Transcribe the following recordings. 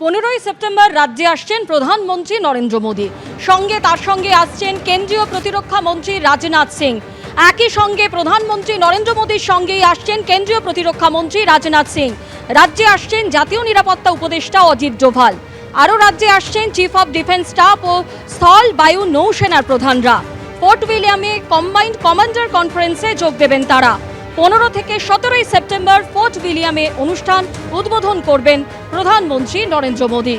পনেরোই সেপ্টেম্বর রাজ্যে আসছেন প্রধানমন্ত্রী নরেন্দ্র মোদী। সঙ্গে তার সঙ্গে আসছেন কেন্দ্রীয় প্রতিরক্ষা মন্ত্রী রাজনাথ সিং। একই সঙ্গে প্রধানমন্ত্রী নরেন্দ্র মোদীর সঙ্গেই আসছেন কেন্দ্রীয় প্রতিরক্ষা মন্ত্রী রাজনাথ সিং। রাজ্যে আসছেন জাতীয় নিরাপত্তা উপদেষ্টা অজিত ডোভাল। আরও রাজ্যে আসছেন চিফ অফ ডিফেন্স স্টাফ ও স্থল বায়ু নৌসেনার প্রধানরা। ফোর্ট উইলিয়ামে কম্বাইন্ড কমান্ডার কনফারেন্সে যোগ দেবেন তারা। পনেরো থেকে সতেরোই সেপ্টেম্বর ফোর্ট উইলিয়ামে অনুষ্ঠান উদ্বোধন করবেন প্রধানমন্ত্রী নরেন্দ্র মোদী।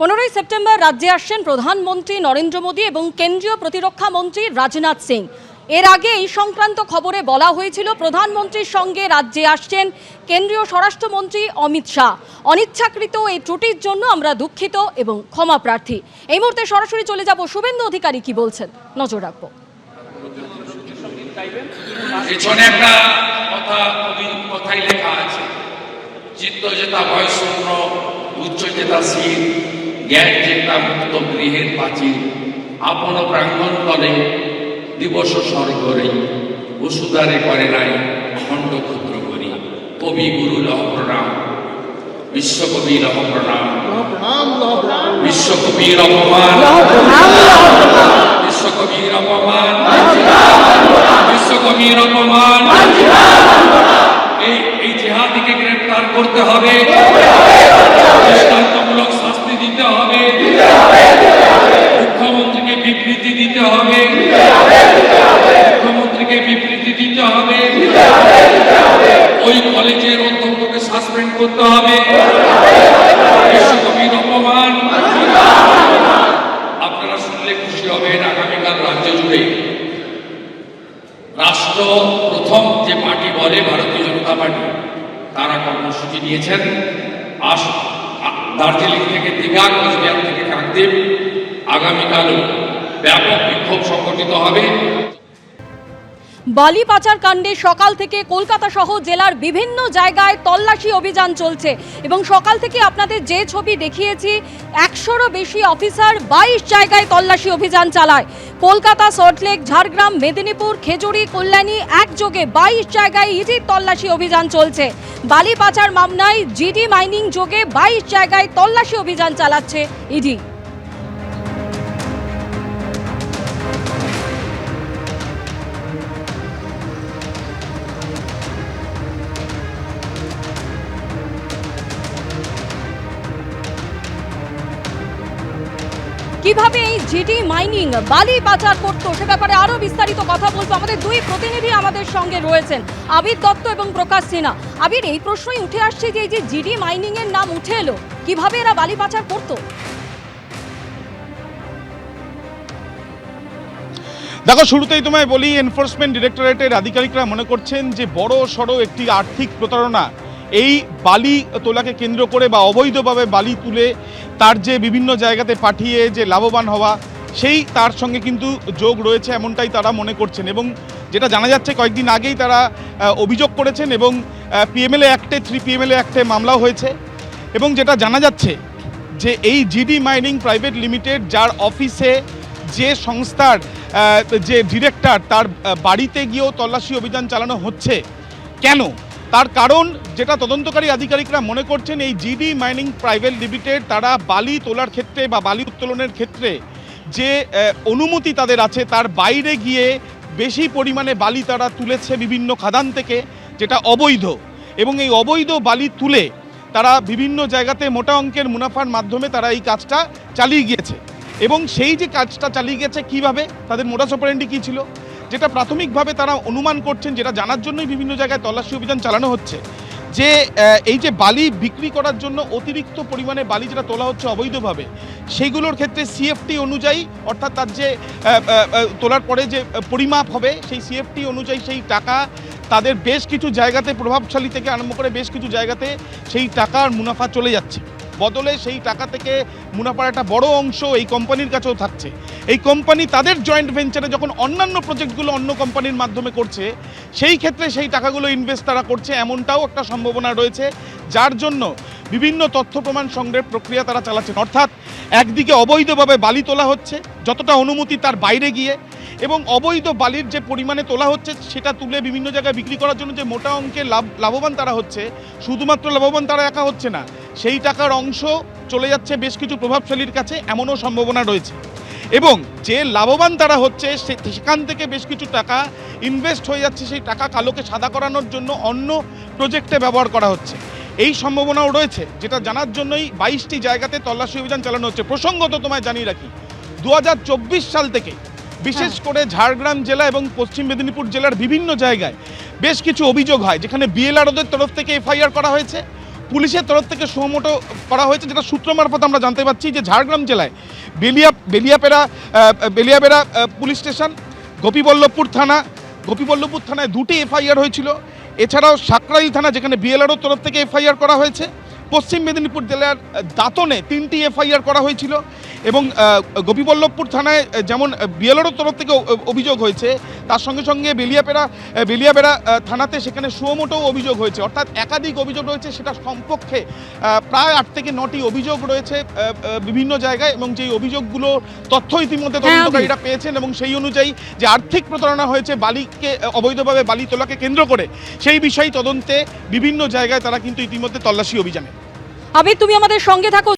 পনেরোই সেপ্টেম্বর রাজ্যে আসছেন প্রধানমন্ত্রী নরেন্দ্র মোদী এবং কেন্দ্রীয় প্রতিরক্ষা মন্ত্রী রাজনাথ সিং। এর আগে এই সংক্রান্ত খবরে বলা হয়েছিল, প্রধানমন্ত্রীর সঙ্গে রাজ্যে আসছেন কেন্দ্রীয় স্বরাষ্ট্রমন্ত্রী অমিত শাহ। অনিচ্ছাকৃত এই ত্রুটির জন্য আমরা দুঃখিত এবং ক্ষমা প্রার্থী। এই মুহূর্তে সরাসরি চলে যাব শুভেন্দু অধিকারী কি বলছেন। নজর রাখব। আপন তলে দিবস স্বর্গরে বসুধারে করে নাই খণ্ড ক্ষুদ্র করি। কবি গুরু লহ প্রণাম বিশ্বকবি লহ প্রণাম বিশ্বকবির অপমান বিশ্বকবির অপমান বিশ্বকবির অপমান এই এই জেহাদিকে গ্রেফতার করতে হবে। দৃষ্টান্তমূলক করতে হবে। আপনারা শুনলে খুশি হবেন, আগামীকাল রাজ্য জুড়ে। রাষ্ট্র প্রথম যে পার্টি বলে ভারতীয় জনতা পার্টি, তারা কর্মসূচি নিয়েছেন। আস দার্জিলিং থেকে দীঘা, কোচবিহার থেকে কাকদ্বীপ। আগামীকালও ব্যাপক বিক্ষোভ সংগঠিত হবে। বালি পাচার কাণ্ডে সকাল থেকে কলকাতা সহ জেলার বিভিন্ন জায়গায় তল্লাশি অভিযান চলছে এবং সকাল থেকে আপনাদের যে ছবি দেখিয়েছি, একশোরও বেশি অফিসার বাইশ জায়গায় তল্লাশি অভিযান চালায়। কলকাতা, সল্টলেক, ঝাড়গ্রাম, মেদিনীপুর, খেজুরি, কল্যাণী একযোগে বাইশ জায়গায় ইডির তল্লাশি অভিযান চলছে। বালি পাচার মামলায় জিডি মাইনিং যোগে বাইশ জায়গায় তল্লাশি অভিযান চালাচ্ছে ইডি। কীভাবে এই জিডি মাইনিং বালি পাচার করতো, সে ব্যাপারে আরও বিস্তারিত কথা বলব। আমাদের দুই প্রতিনিধি আমাদের সঙ্গে রয়েছেন, আবির দত্ত এবং প্রকাশ সিনহা। আবির, এই প্রশ্নই উঠে আসছে যে এই যে জিডি মাইনিং এর নাম উঠে এলো, কীভাবে এরা বালি পাচার করতো? দেখো, শুরুতেই তোমায় বলি এনফোর্সমেন্ট ডিরেক্টরেটের আধিকারিকরা মনে করছেন যে বড় সড়ো একটি আর্থিক প্রতারণা এই বালি তোলাকে কেন্দ্র করে বা অবৈধভাবে বালি তুলে তার যে বিভিন্ন জায়গাতে পাঠিয়ে যে লাভবান হওয়া, সেই তার সঙ্গে কিন্তু যোগ রয়েছে এমনটাই তারা মনে করছেন এবং যেটা জানা যাচ্ছে কয়েকদিন আগেই তারা অভিযোগ করেছেন এবং পিএমএলএ অ্যাক্টে থ্রি পিএমএলএ অ্যাক্টে মামলা হয়েছে এবং যেটা জানা যাচ্ছে যে এই জিডি মাইনিং প্রাইভেট লিমিটেড যার অফিসে যে সংস্থার যে ডিরেক্টর তার বাড়িতে গিয়েও তল্লাশি অভিযান চালানো হচ্ছে। কেন? তার কারণ যেটা তদন্তকারী আধিকারিকরা মনে করছেন, এই জিডি মাইনিং প্রাইভেট লিমিটেড তারা বালি তোলার ক্ষেত্রে বা বালি উত্তোলনের ক্ষেত্রে যে অনুমতি তাদের আছে, তার বাইরে গিয়ে বেশি পরিমাণে বালি তারা তুলেছে বিভিন্ন খাদান থেকে, যেটা অবৈধ। এবং এই অবৈধ বালি তুলে তারা বিভিন্ন জায়গাতে মোটা অঙ্কের মুনাফার মাধ্যমে তারা এই কাজটা চালিয়ে গিয়েছে। এবং সেই যে কাজটা চালিয়ে গেছে কীভাবে, তাদের মোটা অপারেন্ডি কী ছিল? যেটা প্রাথমিকভাবে তারা অনুমান করছেন, যেটা জানার জন্যই বিভিন্ন জায়গায় তল্লাশি অভিযান চালানো হচ্ছে, যে এই যে বালি বিক্রি করার জন্য অতিরিক্ত পরিমাণে বালি যেটা তোলা হচ্ছে অবৈধভাবে, সেইগুলোর ক্ষেত্রে সিএফটি অনুযায়ী, অর্থাৎ তার যে তোলার পরে যে পরিমাপ হবে, সেই সিএফটি অনুযায়ী সেই টাকা তাদের বেশ কিছু জায়গাতে, প্রভাবশালী থেকে আরম্ভ করে বেশ কিছু জায়গাতে সেই টাকার মুনাফা চলে যাচ্ছে। বদলে সেই টাকা থেকে মুনাফার একটা বড় অংশ এই কোম্পানির কাছেও থাকছে। এই কোম্পানি তাদের জয়েন্ট ভেঞ্চারে যখন অন্যান্য প্রজেক্টগুলো অন্য কোম্পানির মাধ্যমে করছে, সেই ক্ষেত্রে সেই টাকাগুলো ইনভেস্ট তারা করছে এমনটাও একটা সম্ভাবনা রয়েছে, যার জন্য বিভিন্ন তথ্য প্রমাণ সংগ্রহের প্রক্রিয়া তারা চালাচ্ছেন। অর্থাৎ একদিকে অবৈধভাবে বালি তোলা হচ্ছে, যতটা অনুমতি তার বাইরে গিয়ে, এবং অবৈধ বালির যে পরিমাণে তোলা হচ্ছে, সেটা তুলে বিভিন্ন জায়গায় বিক্রি করার জন্য যে মোটা অঙ্কের লাভ লাভবান তারা হচ্ছে, শুধুমাত্র লাভবান তারা একা হচ্ছে না সেই টাকার অংশ চলে যাচ্ছে বেশ কিছু প্রভাবশালীর কাছে এমনও সম্ভাবনা রয়েছে। এবং যে লাভবান তারা হচ্ছে সে- সেখান থেকে বেশ কিছু টাকা ইনভেস্ট হয়ে যাচ্ছে সেই টাকা কালোকে সাদা করানোর জন্য অন্য প্রজেক্টে ব্যবহার করা হচ্ছে। এই সম্ভাবনাও রয়েছে যেটা জানার জন্যই বাইশটি জায়গাতে তল্লাশি অভিযান চালানো হচ্ছে। প্রসঙ্গত তোমায় জানিয়ে রাখি দু হাজার চব্বিশ সাল থেকে বিশেষ করে ঝাড়গ্রাম জেলা এবং পশ্চিম মেদিনীপুর জেলার বিভিন্ন জায়গায় বেশ কিছু অভিযোগ হয় যেখানে বিএলআরওদের তরফ থেকে এফআইআর করা হয়েছে। পুলিশের তরফ থেকে সুমোটো করা হয়েছে, যেটা সূত্র মারফত আমরা জানতে পারছি যে ঝাড়গ্রাম জেলায় বেলিয়া বেলিয়াপেরা বেলিয়াপেরা পুলিশ স্টেশন, গোপীবল্লভপুর থানা, গোপীবল্লভপুর থানায় দুটি এফআইআর হয়েছিল। এছাড়াও সাকরাইল থানা, যেখানে বিএলআরও তরফ থেকে এফআইআর করা হয়েছে। পশ্চিম মেদিনীপুর জেলার দাঁতনে তিনটি এফআইআর করা হয়েছিল এবং গোপীবল্লভপুর থানায় যেমন বিএলআরও তরফ থেকে অভিযোগ হয়েছে। তার সঙ্গে সঙ্গে বেলিয়াপেড়া বেলিয়াবেড়া থানাতে সেখানে সুমোটো অভিযোগ হয়েছে। অর্থাৎ একাধিক অভিযোগ রয়েছে সেটা সম্পক্ষে প্রায় আট থেকে নটি অভিযোগ রয়েছে বিভিন্ন জায়গায় এবং যেই অভিযোগগুলো তথ্য ইতিমধ্যে হ্যাঁ, তদন্তকারীরা পেয়েছেন এবং সেই অনুযায়ী যে আর্থিক প্রতারণা হয়েছে বালিকে অবৈধভাবে বালি তোলাকে কেন্দ্র করে সেই বিষয়ে তদন্তে বিভিন্ন জায়গায় তারা কিন্তু ইতিমধ্যে তল্লাশি অভিযানে। আবির তুমি আমাদের সঙ্গে থাকো।